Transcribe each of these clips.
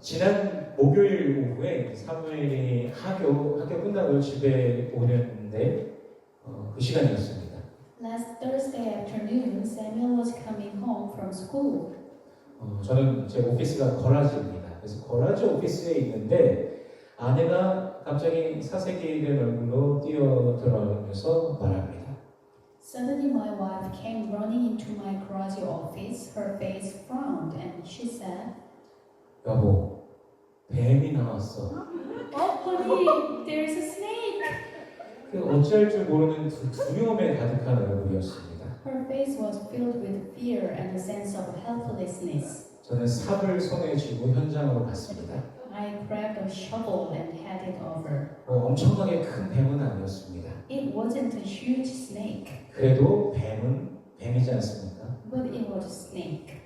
지난 목요일 오후에 사무엘이 학교 학교 끝나고 집에 오는데 어, 그 시간이었습니다. Last Thursday afternoon, Samuel was coming home from school. 어, 저는 제 오피스가 거라지입니다. 그래서 거라지 오피스에 있는데 아내가 갑자기 사색이된 얼굴로 뛰어들어오면서 말합니다. Suddenly, my wife came running into my garage office. Her face frowned, and she said, 여보, 뱀이 나왔어. "Oh, honey, there's a snake." 그 어찌할 줄 모르는 두- 두려움에 가득한 얼굴이었습니다. Her face was filled with fear and a sense of helplessness. 저는 삽을 손에 쥐고 현장으로 갔습니다. I grabbed a shovel and headed over. 어, 엄청나게 큰 뱀은 아니었습니다. It wasn't a huge snake, 그래도 뱀은 뱀이지 않습니까? but it was a snake.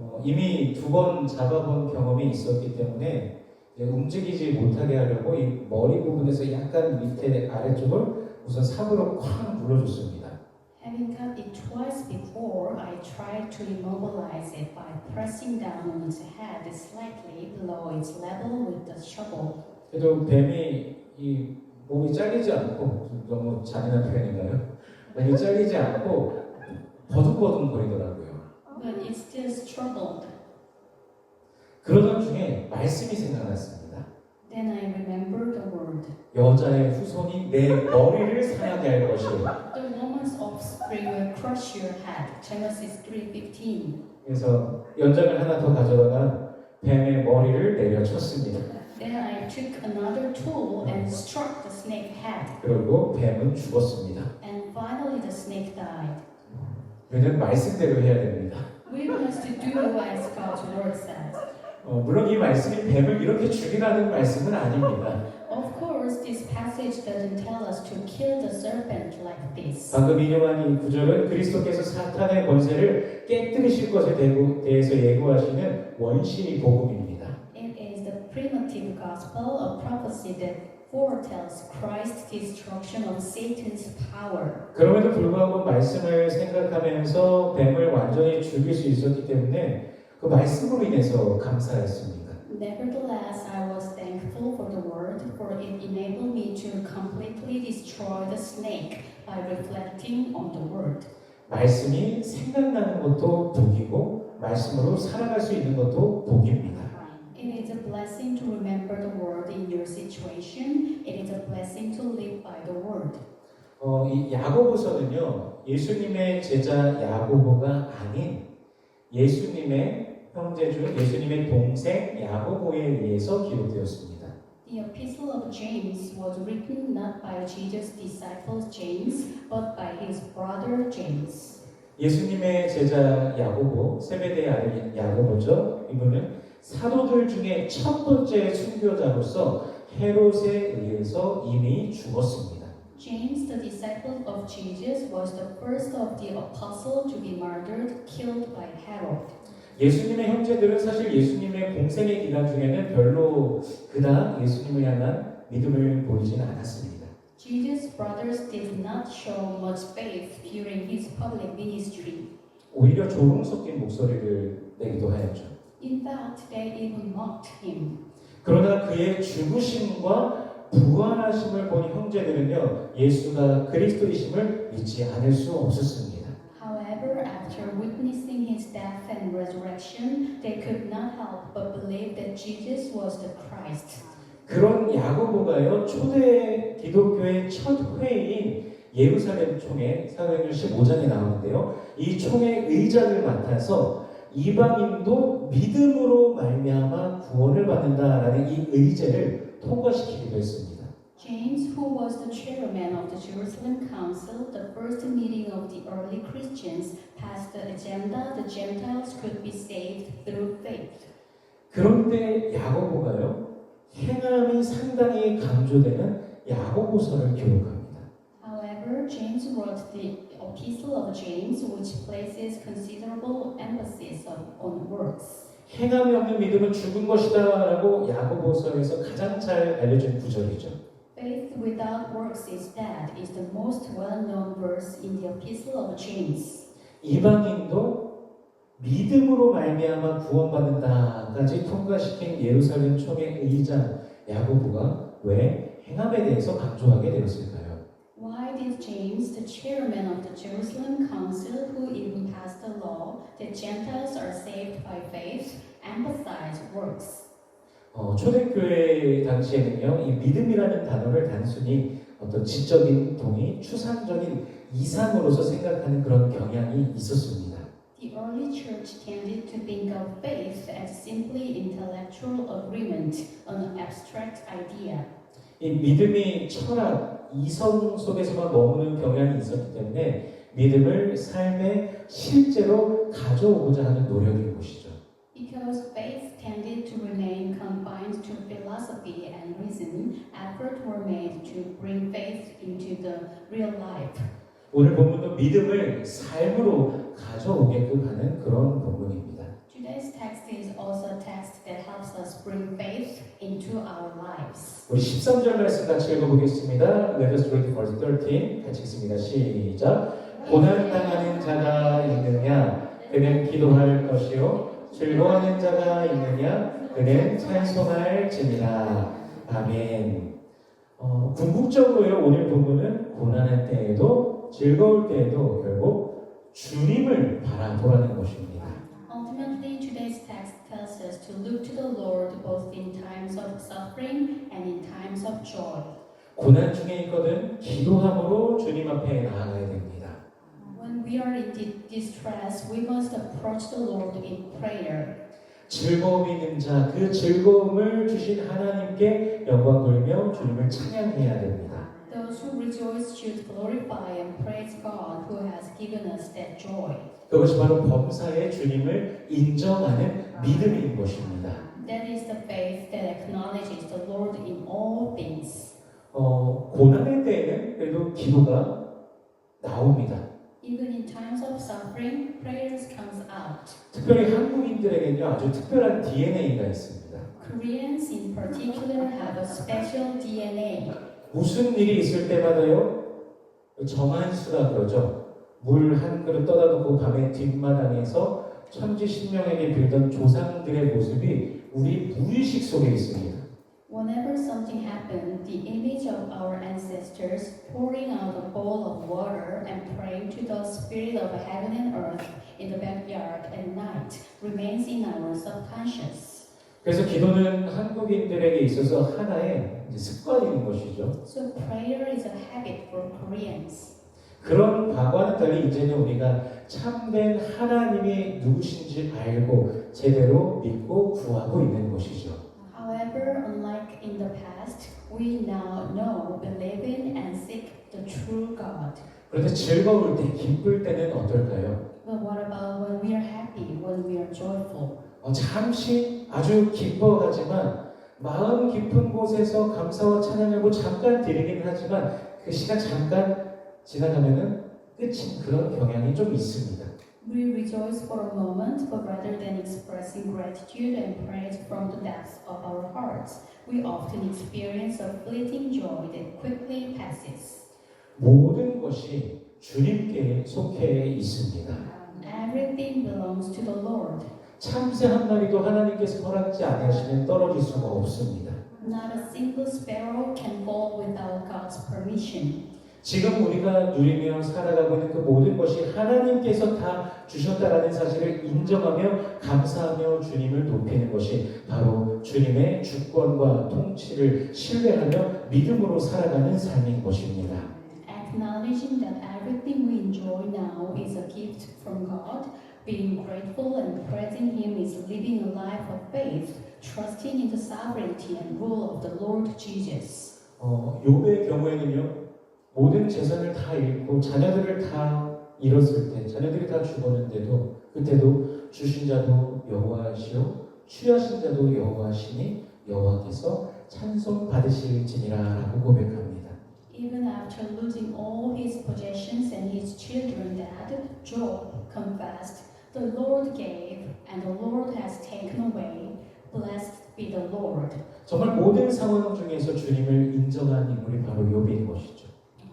어, 이미 두 번 잡아본 경험이 있었기 때문에 움직이지 못하게 하려고 이 머리 부분에서 약간 밑에 아래쪽을 우선 삽으로 쾅 눌러줬습니다. Having cut it twice before, I tried to immobilize it by pressing down on its head slightly below its level with the shovel. 그래도 뱀이 이 몸이 잘리지 않고 좀 너무 잔인한 표현인가요? 몸이 잘리지 않고 버둥버둥 거리더라고요. But it still struggled. 그러던 중에 말씀이 생각났습니다. Then I remembered the word. 여자의 후손이 내 머리를 상하게 할 것이요. The woman's offspring will crush your head. Genesis 3:15. 그래서 연장을 하나 더 가져다가 뱀의 머리를 내려쳤습니다. Then I took another tool and struck the snake head. 그리고 뱀은 죽었습니다. And finally the snake died. 우리는 말씀대로 해야 됩니다. We must do as God's word says. 어, 물론 이 말씀이 뱀을 이렇게 죽이라는 말씀은 아닙니다. Of course, this passage doesn't tell us to kill the serpent like this. 방금 인용한 이 구절은 그리스도께서 사탄의 권세를 깨뜨리실 것에 대고- 대해서 예고하시는 원시 복음입니다. It is the primitive gospel, a prophecy that foretells Christ's destruction of Satan's power. 그럼에도 불구하고 말씀을 생각하면서 뱀을 완전히 죽일 수 있었기 때문에 그 말씀으로 인해서 감사했습니다. Nevertheless, I was thankful for the word, for it enabled me to completely destroy the snake by reflecting on the word. 말씀이 생각나는 것도 복이고 말씀으로 살아갈 수 있는 것도 복입니다. It is a blessing to remember the word in your situation. It is a blessing to live by the word. 어, 이 야고보서는요 예수님의 제자 야고보가 아닌 예수님의 형제 중 예수님의 동생 야고보에 의해서 기록되었습니다. The Epistle of James was written not by Jesus' disciple James, but by his brother James. 예수님의 제자 야고보 세베대의 아들 야고보죠. 이분은 사도들 중에 첫 번째 순교자로서 헤롯에 의해서 이미 죽었습니다. James, the disciple of Jesus, was the first of the apostles to be martyred, killed by Herod. 예수님의 형제들은 사실 예수님의 공생의 기간 중에는 별로 그닥 예수님을 향한 믿음을 보이지는 않았습니다. Jesus' brothers did not show much faith during his public ministry. 오히려 조롱 섞인 목소리를 내기도 하였죠. In fact, they even mocked him. 그러나 그의 죽으심과 부활하심을 본 형제들은요, 예수가 그리스도이심을 믿지 않을 수 없었습니다. However, after witnessing his death and resurrection, they could not help but believe that Jesus was the Christ. 그런 야고보가요, 초대 기독교의 첫 회의인 예루살렘 총회, 사도행전 15장에 나오는데요. 이 총회 의장을 맡아서 이방인도 믿음으로 말미암아 구원을 받는다라는 이 의제를 통과시키기도 했습니다. James, who was the chairman of the Jerusalem Council, the first meeting of the early Christians, passed the agenda the Gentiles could be saved through faith. 그런데 야고보가요, 행함이 상당히 강조되는 야고보서를 기록합니다. However, James wrote the Epistle of James, which places considerable emphasis on, on works. 행함이 없는 믿음은 죽은 것이다라고 야고보서에서 가장 잘 알려진 구절이죠. Faith without works is dead is the most well-known verse in the Epistle of James. 이방인도 믿음으로 말미암아 구원받는다까지 통과시킨 예루살렘 총회 의장 야고보가 왜 행함에 대해서 강조하게 되었을까요? Why did James, the chairman of the Jerusalem Council, who even passed the law that Gentiles are saved by faith, emphasize works? 어, 초대교회 당시에는요, 이 믿음이라는 단어를 단순히 어떤 지적인 동의, 추상적인 이상으로서 생각하는 그런 경향이 있었습니다. The early church tended to think of faith as simply intellectual agreement, an abstract idea. 이 믿음이 철학, 이성 속에서만 머무는 경향이 있었기 때문에 믿음을 삶에 실제로 가져오고자 하는 노력인 것이죠. Because faith tended to remain confined to philosophy and reason, efforts were made to bring faith into the real life. 오늘 본문도 믿음을 삶으로 가져오게끔 하는 그런 본문입니다. Today's text is also a text that helps us bring faith into our lives. 우리 13절 말씀 같이 읽어보겠습니다. Let us read verse 13. 같이 읽습니다. 시작. 고난당하는 자가 있느냐? 그는 기도할 것이요. 즐거워하는 자가 있느냐? 그는 찬송할 지니라. 아멘. 어, 궁극적으로요. 오늘 본문은 고난할 때에도 즐거울 때에도 결국 주님을 바라보라는 것입니다. Ultimately, today's text tells us to look to the Lord both in times of suffering times of joy. 고난 중에 있거든 기도함으로 주님 앞에 나아가야 됩니다. When we are in di- distress, we must approach the Lord in prayer. 즐거움 있는 자, 그 즐거움을 주신 하나님께 영광 돌며 주님을 찬양해야 됩니다. Those who rejoice should glorify and praise God who has given us that joy. 그것이 바로 범사의 주님을 인정하는 믿음인 것입니다. That is the faith that acknowledges the Lord in all things. 어, 고난의 때에는 그래도 기도가 나옵니다. Even in times of suffering, prayers comes out. 특별히 한국인들에게는요 아주 특별한 DNA가 있습니다. Koreans in particular have a special DNA. 무슨 일이 있을 때마다요 정한수라 그러죠. 물 한 그릇 떠다 놓고 밤에 뒷마당에서 천지신명에게 빌던 조상들의 모습이 우리 무의식 속에 있습니다. Whenever something happened, the image of our ancestors pouring out a bowl of water and praying to the spirit of heaven and earth in the backyard at night remains in our subconscious. 그래서 기도는 한국인들에게 있어서 하나의 이제 습관인 것이죠. So prayer is a habit for Koreans. 그런 과거와는 달리 이제는 우리가 참된 하나님이 누구신지 알고 제대로 믿고 구하고 있는 것이죠. However, unlike in the past, we now know, believe in, and seek the true God. 그런데 즐거울 때, 기쁠 때는 어떨까요? But what about when we are happy, when we are joyful? 어, 잠시 아주 기뻐하지만 마음 깊은 곳에서 감사와 찬양하고 잠깐 드리긴 하지만 그 시간 잠깐 지나가면은 끝인 그런 경향이 좀 있습니다. We rejoice for a moment, but rather than expressing gratitude and praise from the depths of our hearts, we often experience a fleeting joy that quickly passes. 모든 것이 주님께 속해 있습니다. Everything belongs to the Lord. 참새 한 마리도 하나님께서 허락지 아니하시면 떨어질 수가 없습니다. Not a single sparrow can fall without God's permission. 지금 우리가 누리며 살아가고 있는 그 모든 것이 하나님께서 다 주셨다라는 사실을 인정하며 감사하며 주님을 높이는 것이 바로 주님의 주권과 통치를 신뢰하며 믿음으로 살아가는 삶인 것입니다. Acknowledging that everything we enjoy now is a gift from God, being grateful and praising Him is living a life of faith, trusting in the sovereignty and rule of the Lord Jesus. 어, 욥의 경우에는요, 모든 재산을 다 잃고 자녀들을 다 잃었을 때, 자녀들이 다 죽었는데도 그때도 주신 자도 여호와시요 취하신 자도 여호와시니 여호와께서 찬송 받으실지니라라고 고백합니다. Even after losing all his possessions and his children dead, Job confessed, The Lord gave, and the Lord has taken away. Blessed be the Lord. 정말 모든 상황 중에서 주님을 인정한 인물이 바로 욥인 것이죠.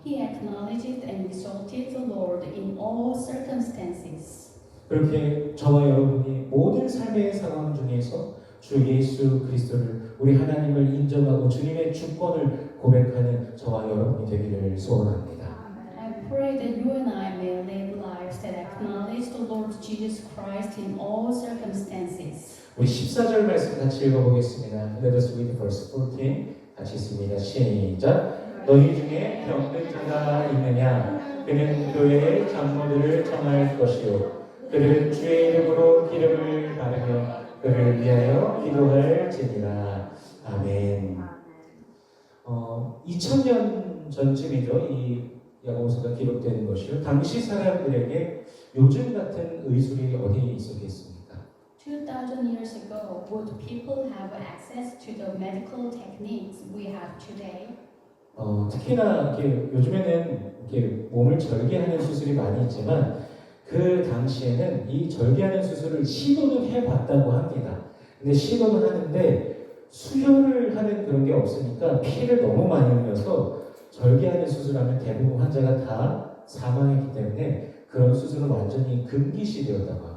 He acknowledged and exalted the Lord in all circumstances. 그렇게 저와 여러분이 모든 삶의 상황 중에서 주 예수 그리스도를 우리 하나님을 인정하고 주님의 주권을 고백하는 저와 여러분이 되기를 소원합니다. I pray that you and I may live lives that acknowledge the Lord Jesus Christ in all circumstances. 우리 14절 말씀 같이 읽어보겠습니다. Let us read verse 14. 같이 있습니다. 시작. 너희 중에 병든 자가 있느냐? 그는 교회의 장로들을 청할 것이요. 그들은 주의 이름으로 기름을 바르며 그를 위하여 기도할 지니라. 아멘. 어, 2000년 전쯤이죠. 이 야고보서가 기록된 것이요. 당시 사람들에게 요즘 같은 의술이 어디 있었겠습니까? 2000 years ago, would people have access to the medical techniques we have today? 어, 특히나 이렇게 요즘에는 이렇게 몸을 절개하는 수술이 많이 있지만 그 당시에는 이 절개하는 수술을 시도는 해봤다고 합니다. 근데 시도는 하는데 수혈을 하는 그런 게 없으니까 피를 너무 많이 흘려서 절개하는 수술하면 대부분 환자가 다 사망했기 때문에 그런 수술은 완전히 금기시되었다고 합니다.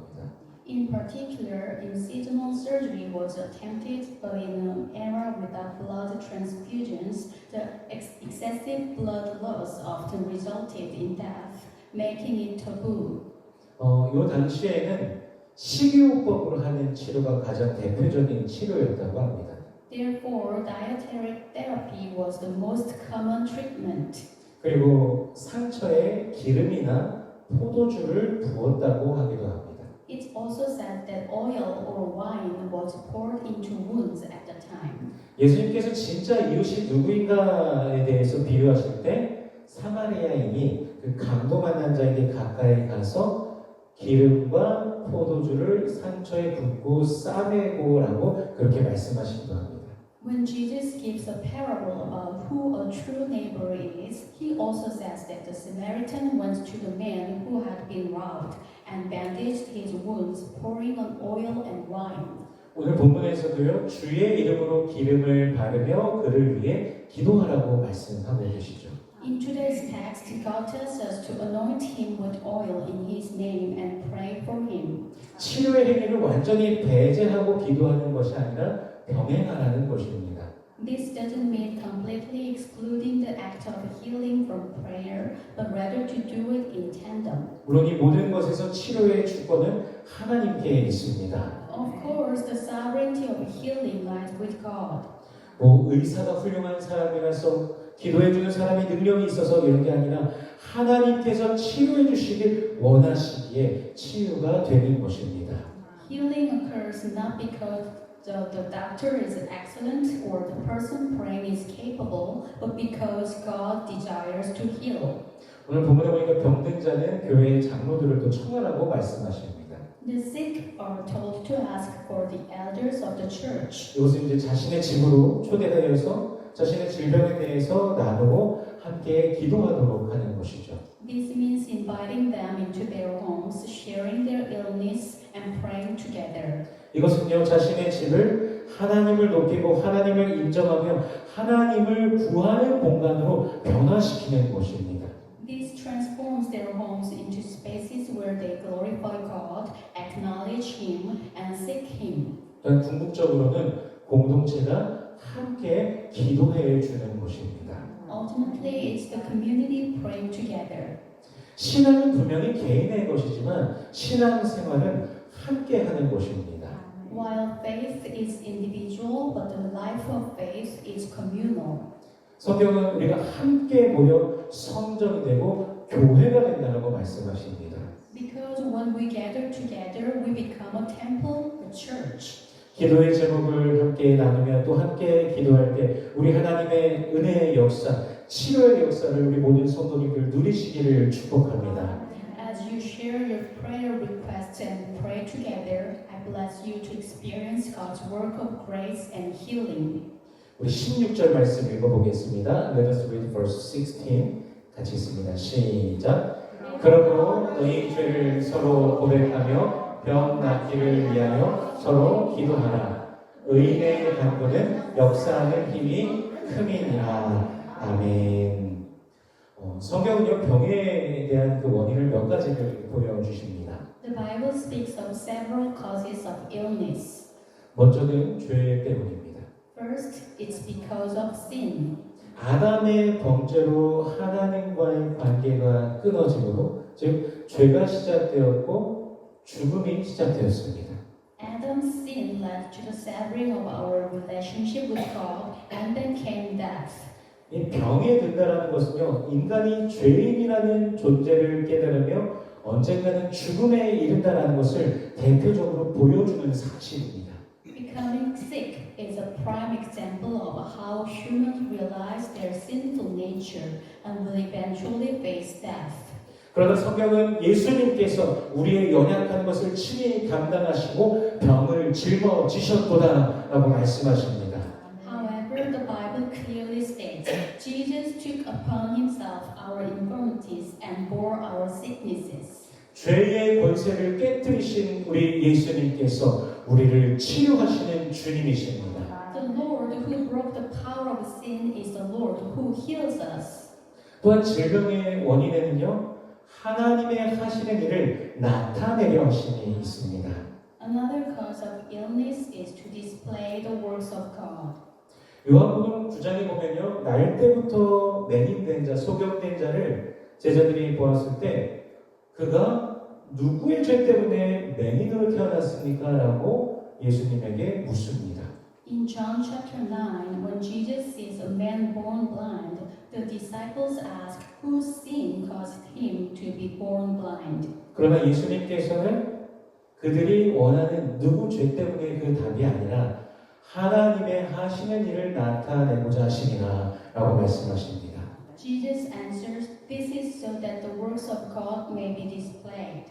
In particular, incisional surgery was attempted, but in an era without blood transfusions, the ex- excessive blood loss often resulted in death, making it taboo. 어, 이 당시에는 식이요법으로 하는 치료가 가장 대표적인 치료였다고 합니다. Therefore, dietary therapy was the most common treatment. 그리고 상처에 기름이나 포도주를 부었다고 하기도 합니다. It also said that oil or wine was poured into wounds at the time. 예수님께서 진짜 이웃이 누구인가에 대해서 비유하실 때 사마리아인이 그 강도만 한 자에게 가까이 가서 기름과 포도주를 상처에 붓고 싸매고라고 그렇게 말씀하시기도 합니다. When Jesus gives a parable about who a true neighbor is, he also says that the Samaritan went to the man who had been robbed and bandaged his wounds, pouring on oil and wine. 오늘 본문에서도요 주의 이름으로 기름을 바르며 그를 위해 기도하라고 말씀하고 계시죠. In today's text, God tells us to anoint him with oil in his name and pray for him. 치료의 행위를 완전히 배제하고 기도하는 것이 아니라 병행하라는 것입니다. This doesn't mean completely excluding the act of healing from prayer, but rather to do it in tandem. 물론 이 모든 것에서 치료의 주권은 하나님께 있습니다. Of course, the sovereignty of healing lies with God. 뭐 의사가 훌륭한 사람이라서 기도해주는 사람이 능력이 있어서 이런 게 아니라 하나님께서 치료해 주시길 원하시기에 치유가 되는 것입니다. Healing occurs not because the, the doctor is excellent or the person praying is capable, but because God desires to heal. 오늘 본문에 보니까 병든 자는 교회의 장로들을 또 청하라고 말씀하십니다. The sick are told to ask for the elders of the church. 이것은 이제 자신의 집으로 초대되어서 자신의 질병에 대해서 나누고 함께 기도하도록 하는 것이죠. This means inviting them into their homes, sharing their illness, and praying together. 이것은요 자신의 집을 하나님을 높이고 하나님을 인정하며 하나님을 구하는 공간으로 변화시키는 것입니다. This transforms their homes into spaces where they glorify God, acknowledge Him, and seek Him. 그러니까 궁극적으로는 공동체가 함께 기도해 주는 것입니다. Ultimately, it's the community praying together. 신앙은 분명히 개인의 것이지만 신앙 생활은 함께 하는 것입니다. While faith is individual, but the life of faith is communal. 성경은 우리가 함께 모여 성전이 되고 교회가 된다고 말씀하십니다. Because when we gather together, we become a temple, a church. 기도의 제목을 함께 나누며 또 함께 기도할 때 우리 하나님의 은혜의 역사, 치료의 역사를 우리 모든 성도님들 누리시기를 축복합니다. As you share your prayer requests and pray together, bless you to experience God's work of grace and healing. 우리 16절 말씀 읽어보겠습니다. Let us read verse 16. 같이 있습니다. 시작. 그러므로 너희 죄를 서로 고백하며 병 낫기를 위하여 서로 기도하라. 의인의 간구는 역사하는 힘이 큼이니라. 아멘. 어, 성경은요 병에 대한 그 원인을 몇 가지를 보여주십니다. The Bible speaks of several causes of illness. 먼저는 죄 때문입니다. First, it's because of sin. 아담의 범죄로 하나님과의 관계가 끊어지므로 즉 죄가 시작되었고 죽음이 시작되었습니다. Adam's sin led to the severing of our relationship with God, and then came death. 이 병에 든다라는 것은요 인간이 죄인이라는 존재를 깨달으며 언젠가는 죽음에 이른다라는 것을 대표적으로 보여주는 사실입니다. Becoming sick is a prime example of how humans realize their sinful nature and will eventually face death. 그러나 성경은 예수님께서 우리의 연약한 것을 친히 감당하시고 병을 짊어지셨도다라고 말씀하십니다. Infirmities and bore our sicknesses. 죄의 권세를 깨뜨리신 우리 예수님께서 우리를 치료하시는 주님이십니다. The Lord who broke the power of sin is the Lord who heals us. 또한 질병의 원인에는요 하나님의 하시는 일을 나타내려 하심이 있습니다. Another cause of illness is to display the works of God. 요한복음 9장에 보면요 날 때부터 맹인된 자, 소경된 자를 제자들이 보았을 때 그가 누구의 죄 때문에 맹인으로 태어났습니까? 라고 예수님에게 묻습니다. In John chapter 9, when Jesus sees a man born blind, the disciples ask whose sin caused him to be born blind. 그러나 예수님께서는 그들이 원하는 누구 죄 때문에 그 답이 아니라 하나님의 하시는 일을 나타내고자 하시니라 라고 말씀하십니다. Jesus answers, This is so that the works of God may be displayed.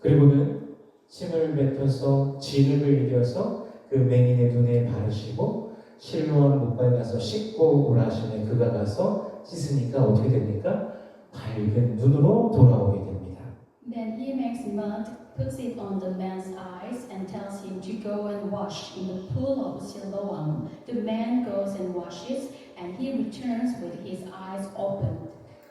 그리고는 침을 뱉어서 진흙을 이겨서 그 맹인의 눈에 바르시고 실로암 못발 가서 씻고 오라 하시면 그가 가서 씻으니까 어떻게 됩니까? 밝은 눈으로 돌아오게 됩니다. Then he makes mud, puts it on the man's eyes, and tells him to go and wash in the pool of Siloam. The man goes and washes, and he returns with his eyes open.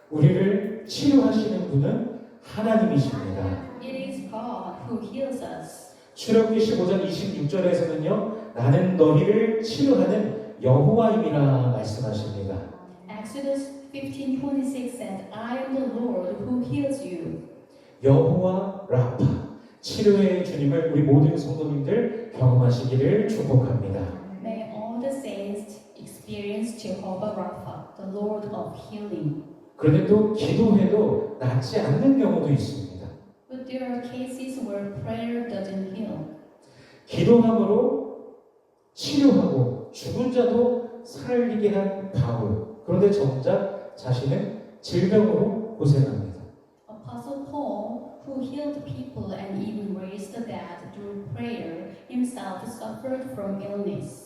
우리를 치료하시는 분은 하나님이십니다. It is God who heals us. 출애굽기 15장 26절에서는요. 나는 너희를 치료하는 여호와임이라 말씀하십니다. Exodus 15:26 said, I am the Lord who heals you. 여호와 라파 치료의 주님을 우리 모든 성도님들 경험하시기를 축복합니다. Experience Jehovah Rapha, the Lord of healing. 그런데 또 기도해도 낫지 않는 경우도 있습니다. But there are cases where prayer doesn't heal. 기도함으로 치료하고 죽은 자도 살리게 한 바울. 그런데 정작 자신은 질병으로 고생합니다. Apostle Paul, who healed people and even raised the dead through prayer, himself suffered from illness.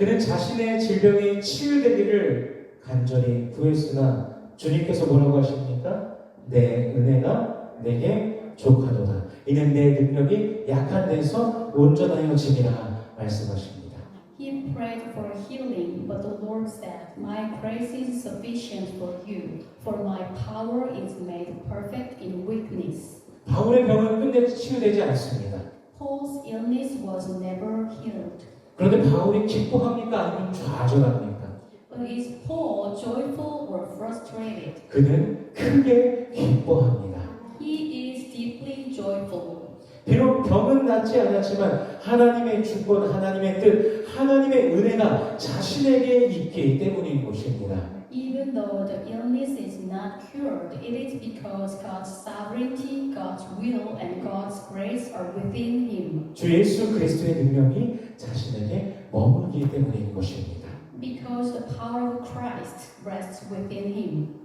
그는 자신의 질병이 치유되기를 간절히 구했으나 주님께서 뭐라고 하십니까? 내 은혜가 내게 족하도다. 이는 내 능력이 약한 데서 온전하여 지니라 말씀하십니다. He prayed for healing, but the Lord said, My grace is sufficient for you, for my power is made perfect in weakness. 바울의 병은 끝내 치유되지 않습니다. Paul's illness was never healed. 그런데 바울이 기뻐합니까? 아니면 좌절합니까? But is Paul joyful or frustrated? 그는 크게 기뻐합니다. He is deeply joyful. 비록 병은 낫지 않았지만 하나님의 주권, 하나님의 뜻, 하나님의 은혜가 자신에게 있기 때문인 것입니다. Even though the illness is not cured, it is because God's sovereignty, God's will, and God's grace are within him. 주 예수 그리스도의 능력이 자신에게 머물기 때문인 것입니다. Because the power of Christ rests within him.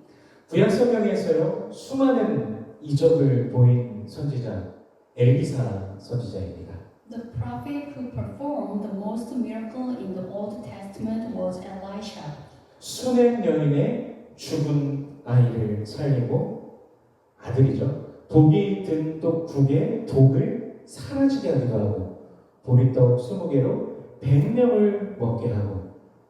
구약 성경에서요 수많은 이적을 보인 선지자 엘기사 선지자입니다. The prophet who performed the most miracle in the Old Testament was Elisha. 수백 여인의 죽은 아이를 살리고 아들이죠. 독이 든떡 국에 독을 사라지게 하기도 하고 보리떡 20개로 100명을 먹게 하고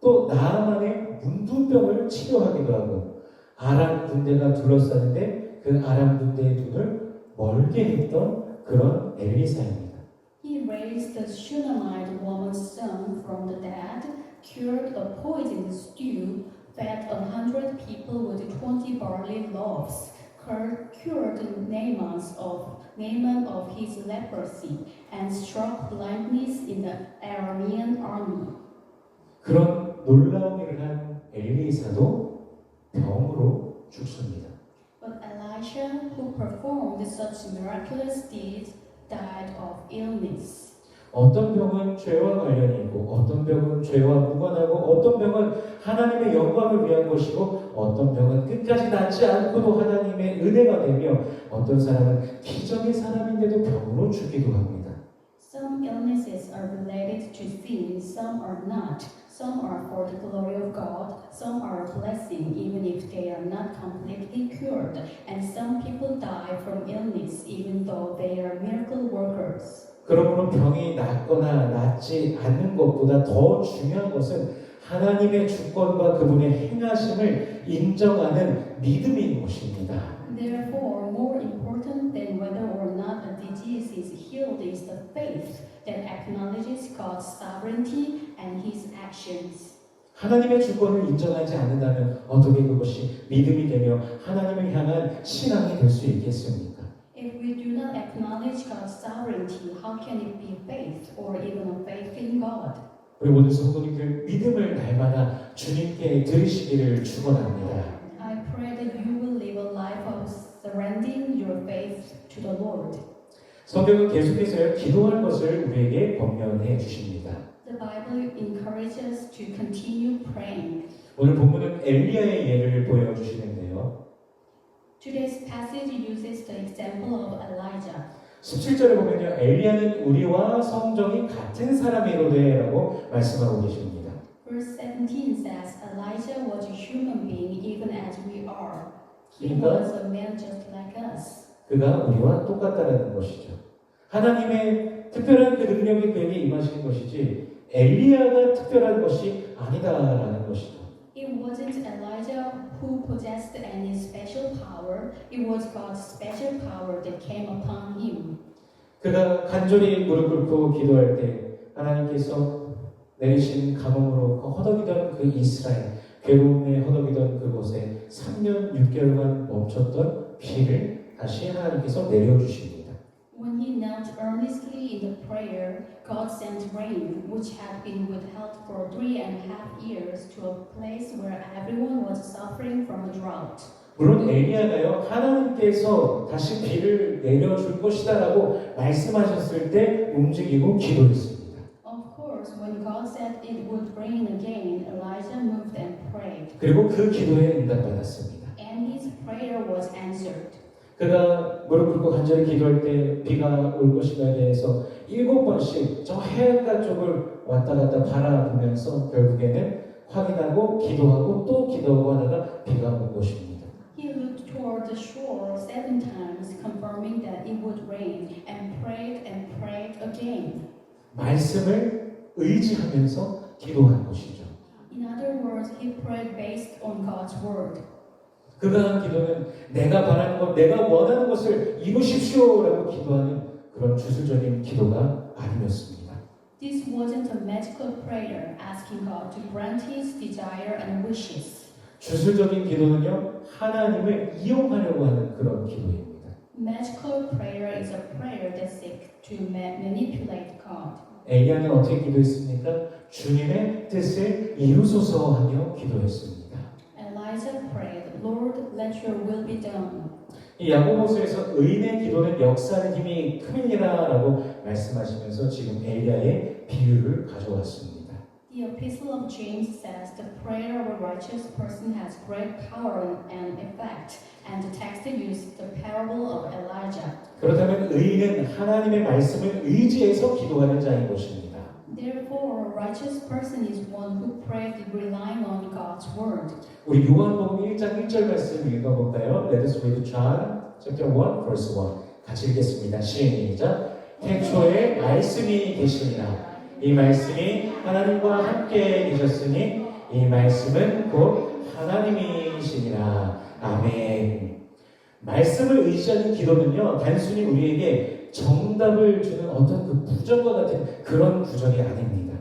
또 나아만의 문둥병을 치료하기도 하고 아람 군대가 둘러싸는데 그 아람 군대의 눈을 멀게 했던 그런 엘리사입니다. He raised the Shunammite woman's son from the dead, cured a poisoned stew, fed a hundred people with twenty barley loaves, cur- cured Naaman's of Naaman of his leprosy, and struck blindness in the Aramean army. 그런 놀라운 일을 한 엘리사도 병으로 죽습니다. But Elisha, who performed such miraculous deeds, died of illness. 어떤 병은 죄와 관련이 있고 어떤 병은 죄와 무관하고 어떤 병은 하나님의 영광을 위한 것이고 어떤 병은 끝까지 낫지 않고도 하나님의 은혜가 되며 어떤 사람은 기적의 사람인데도 병으로 죽기도 합니다. Some illnesses are related to sin, some are not. Some are for the glory of God, some are a blessing even if they are not completely cured, and some people die from illness even though they are miracle workers. 그러므로 병이 낫거나 낫지 않는 것보다 더 중요한 것은 하나님의 주권과 그분의 행하심을 인정하는 믿음인 것입니다. Therefore, more important than whether or not a disease is healed is the faith that acknowledges God's sovereignty and His actions. 하나님의 주권을 인정하지 않는다면 어떻게 그것이 믿음이 되며 하나님을 향한 신앙이 될 수 있겠습니까? If we do not acknowledge God's sovereignty, how can it be faith or even a faith in God? 우리 모든 성도님들 믿음을 날마다 주님께 들으시기를 축원합니다. I pray that you will live a life of surrendering your faith to the Lord. 성경은 계속해서 기도할 것을 우리에게 권면해 주십니다. The Bible encourages us to continue praying. 오늘 본문은 엘리야의 예를 보여주시는데요. Today's passage uses the example of Elijah. 17절에 보면요. 엘리야는 우리와 성정이 같은 사람이로되라고 말씀하고 계십니다. Verse 17 says, Elijah was a human being even as we are. He 그러니까 was a man just like us. 그가 우리와 똑같다라는 것이죠. 하나님의 특별한 그 능력이 그에게 임하시는 것이지 엘리야가 특별한 것이 아니다라는 것이죠. It wasn't Elijah who possessed any special power, it was God's special power that came upon him. 그가 간절히 무릎 꿇고 기도할 때 하나님께서 내리신 그 허덕이던 그 이스라엘 괴로움에 허덕이던 그곳에 3년 6개월간 멈췄던 비를 다시 하나님께서 내려주십니다. When he knelt earnestly in the prayer, God sent rain, which had been withheld for three and a half years, to a place where everyone was suffering from a drought. 물론 엘리야가요 하나님께서 다시 비를 내려줄 것이다라고 말씀하셨을 때 움직이고 기도했습니다. Of course, when God said it would rain again, Elijah moved and prayed, 그리고 그 기도에 응답받았습니다. and his prayer was answered. 그가 무릎 꿇고 간절히 기도할 때 비가 올 것인가에 대해서 일곱 번씩 저 해안가 쪽을 왔다 갔다 바라보면서 결국에는 확인하고 기도하고 또 기도하고 하다가 비가 온 것입니다. He looked toward the shore seven times, confirming that it would rain, and prayed and prayed again. 말씀을 의지하면서 기도한 것이죠. In other words, he prayed based on God's word. 그가 한 기도는 내가 바라는 것, 내가 원하는 것을 이루십시오라고 기도하는 그런 주술적인 기도가 아니었습니다. This wasn't a magical prayer asking God to grant his desire and wishes. 주술적인 기도는요, 하나님을 이용하려고 하는 그런 기도입니다. Magical prayer is a prayer that seeks to ma- manipulate God. 엘리야는 어떻게 기도했습니까? 주님의 뜻을 이루소서 하며 기도했습니다. Elijah prayed, Lord, let your will be done. 이 야고보서에서 의인의 기도는 역사하는 힘이 큼이니라라고 말씀하시면서 지금 엘리야의 비유를 가져왔습니다. The Epistle of James says the prayer of a righteous person has great power and effect, and the text uses the parable of Elijah. 그렇다면 의인은 하나님의 말씀을 의지해서 기도하는 자인 것입니다. Therefore, a righteous person is one who prays relying on God's word. 우리 요한복음 1장 1절 말씀 읽어볼까요? Let us read John chapter 1 verse 1 같이 읽겠습니다. 시작 태초에 말씀이 계시니라 이 말씀이 하나님과 함께 계셨으니 이 말씀은 곧 하나님이시니라 아멘 말씀을 의지하는 기도는요 단순히 우리에게 정답을 주는 어떤 그 부정과 같은 그런 구절이 아닙니다.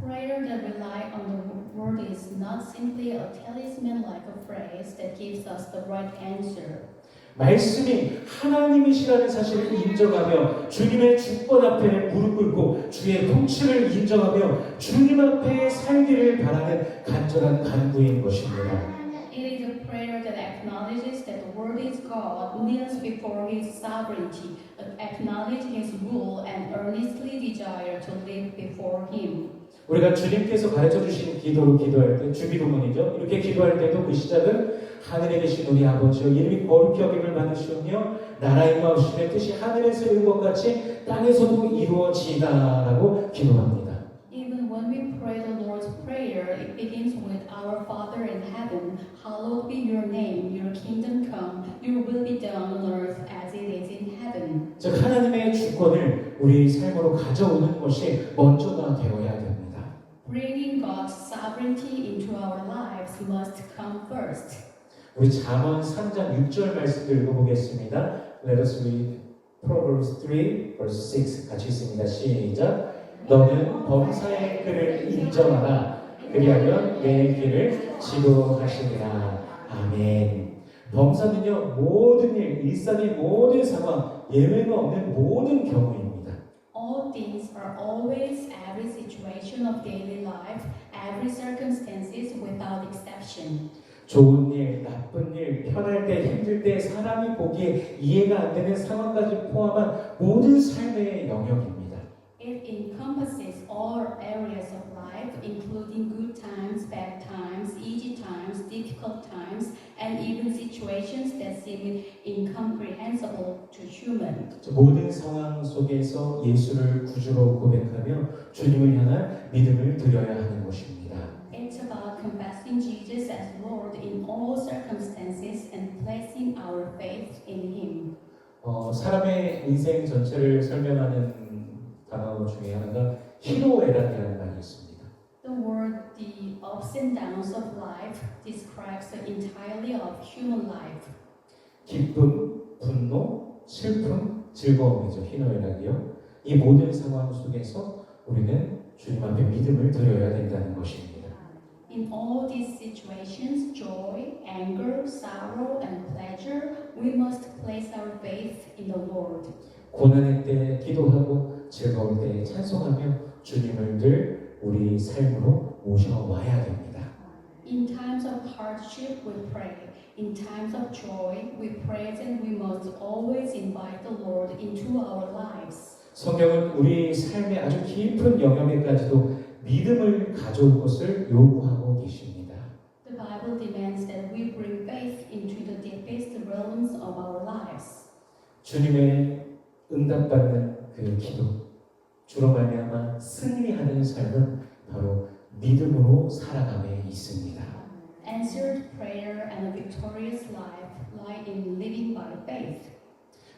Prayer that rely on the word is not simply a talisman like a phrase that gives us the right answer. 말씀이 하나님이시라는 사실을 인정하며 주님의 주권 앞에 무릎 꿇고 주의 통치를 인정하며 주님 앞에 살기를 바라는 간절한 간구인 것입니다. It is a prayer that acknowledges that the word is God, kneels before his sovereignty, acknowledge his rule, and earnestly desire to live before him. 우리가 주님께서 가르쳐 주신 기도로 기도할 때 주기도문이죠. 이렇게 기도할 때도 그 시작은 하늘에 계신 우리 아버지여 이름이 거룩히 여김을 받으시오며 나라의 마우심의 뜻이 하늘에서 이룬 것 같이 땅에서도 이루어지다라고 기도합니다. Even when we pray the Lord's Prayer, it begins with Our Father in heaven, hallowed be your name, your kingdom come, your will be done on earth as it is in heaven. 즉 하나님의 주권을 우리 삶으로 가져오는 것이 먼저가 되어야 됩니다. Bringing God's sovereignty into our lives must come first. 우리 잠언 3장 6절 말씀을 읽어보겠습니다. Let us read Proverbs 3 verse 6 같이 읽습니다. 시작. 너는 범사의 끈을 인정하라. 그리하면 내 길을 지도하시리라. 아멘. 범사는요 모든 일, 일상의 모든 상황, 예외가 없는 모든 경우입니다. All things are always every situation of daily life, every circumstances without exception. 좋은 일, 나쁜 일, 편할 때, 힘들 때, 사람이 보기에 이해가 안 되는 상황까지 포함한 모든 삶의 영역입니다. It encompasses all areas of times, bad times, easy times, difficult times, and even situations that seem incomprehensible to human. 모든 상황 속에서 예수를 구주로 고백하며 주님을 향한 믿음을 드려야 하는 것입니다. It's about confessing Jesus as Lord in all circumstances and placing our faith in Him. 어, 사람의 인생 전체를 설명하는 단어 중에 하나가 희로애락이라는 말이 있습니다. Ups and downs of life describes the entirety of human life. 기쁨, 분노, 슬픔, 즐거움이죠. 희노애락이요. 이 모든 상황 속에서 우리는 주님 앞에 믿음을 드려야 된다는 것입니다. In all these situations, joy, anger, sorrow, and pleasure, we must place our faith in the Lord. 고난의 때 기도하고 즐거울 때 찬송하며 주님을 늘 우리 삶으로 모셔와야 됩니다. In times of hardship, we pray. In times of joy, we praise and we must always invite the Lord into our lives. 성경은 우리 삶의 아주 깊은 영역에까지도 믿음을 가져올 것을 요구하고 계십니다. The Bible demands that we bring faith into the deepest realms of our lives. 주님의 응답받는 그 기도, 주로 말미암아 승리하는 삶은 바로 믿음으로 살아감에 있습니다. Answered prayer and a victorious life lie in living by faith.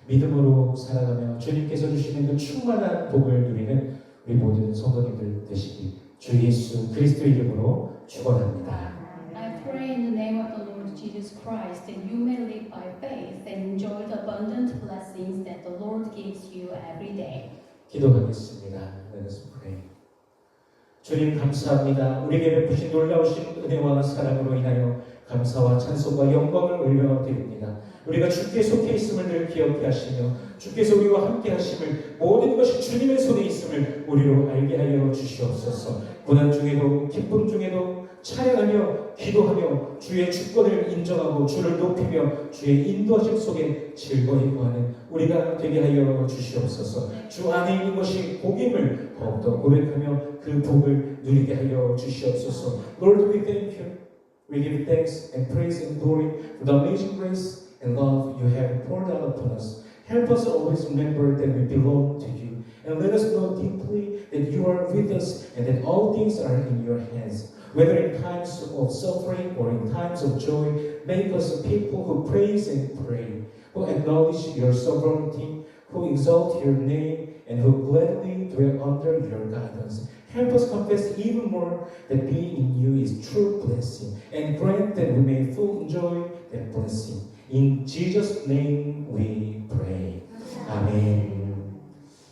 믿음으로 살아가며 주님께서 주시는 그 충만한 복을 누리는 우리 모든 성도님들 되시기 주 예수 그리스도 이름으로 축원합니다. I pray in the name of the Lord Jesus Christ that you may live by faith and enjoy the abundant blessings that the Lord gives you every day. 기도하겠습니다. Let us pray. 주님 감사합니다. 우리에게 베푸신 놀라우신 은혜와 사랑으로 인하여 감사와 찬송과 영광을 올려드립니다. 우리가 주께 속해 있음을 늘 기억해 하시며 주께서 우리와 함께 하심을 모든 것이 주님의 손에 있음을 우리로 알게 하여 주시옵소서. 고난 중에도 기쁨 중에도 찬양하며 기도하며 주의 주권을 인정하고 주를 높이며 주의 인도하심 속에 즐거이 거하는 우리가 되게 하여 주시옵소서. 주 안에 있는 것이 복임을 더욱더 고백하며 그 복을 누리게 하여 주시옵소서. Lord, we thank you. We give thanks and praise and glory for the amazing grace and love you have poured out upon us. Help us always remember that we belong to you. And let us know deeply that you are with us and that all things are in your hands. Whether in times of suffering or in times of joy, make us people who praise and pray, who acknowledge your sovereignty, who exalt your name, and who gladly dwell under your guidance. Help us confess even more that being in you is true blessing, and grant that we may fully enjoy that blessing. In Jesus' name we pray. Amen.